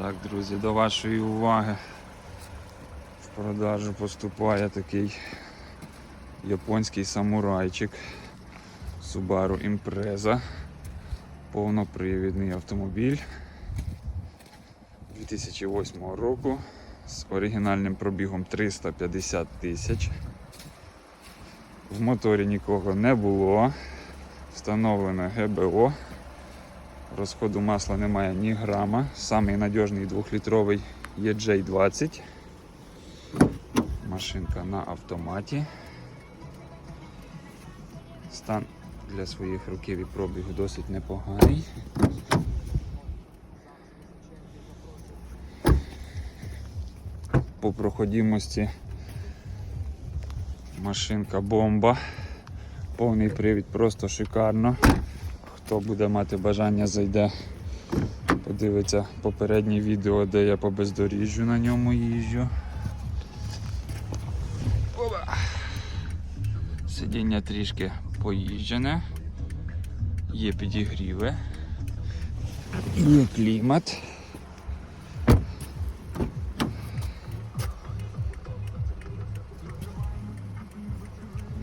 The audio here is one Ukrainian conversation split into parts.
Так, друзі, до вашої уваги в продажу поступає такий японський самурайчик Subaru Impreza. Повнопривідний автомобіль 2008 року з оригінальним пробігом 350 тисяч. В моторі нікого не було. Встановлено ГБО. Розходу масла немає ні грама. Самий надіжний 2-літровий EJ20. Машинка на автоматі. Стан для своїх років і пробігу досить непоганий. По проходимості машинка бомба. Повний привід просто шикарно. Хто буде мати бажання, зайде, подивиться попереднє відео, де я по бездоріжжю на ньому їжджу. Опа. Сидіння трішки поїжджене, є підігріви, є клімат.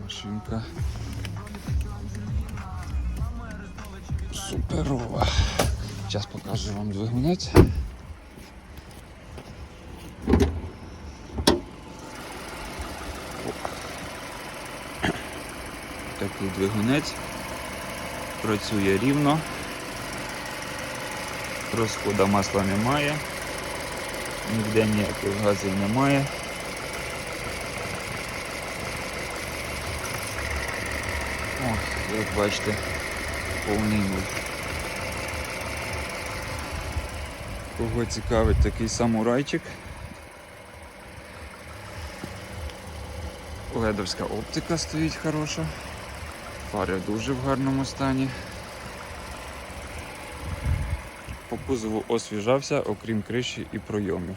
Машинка суперова. Зараз покажу вам двигунець. Такий двигунець. Працює рівно. Розходу масла немає. Ніде ніяких газів немає. О, як бачите, повний. Кого цікавить такий самурайчик? Ледовська оптика стоїть хороша. Фари дуже в гарному стані. По кузову освіжався, окрім криші і пройомів.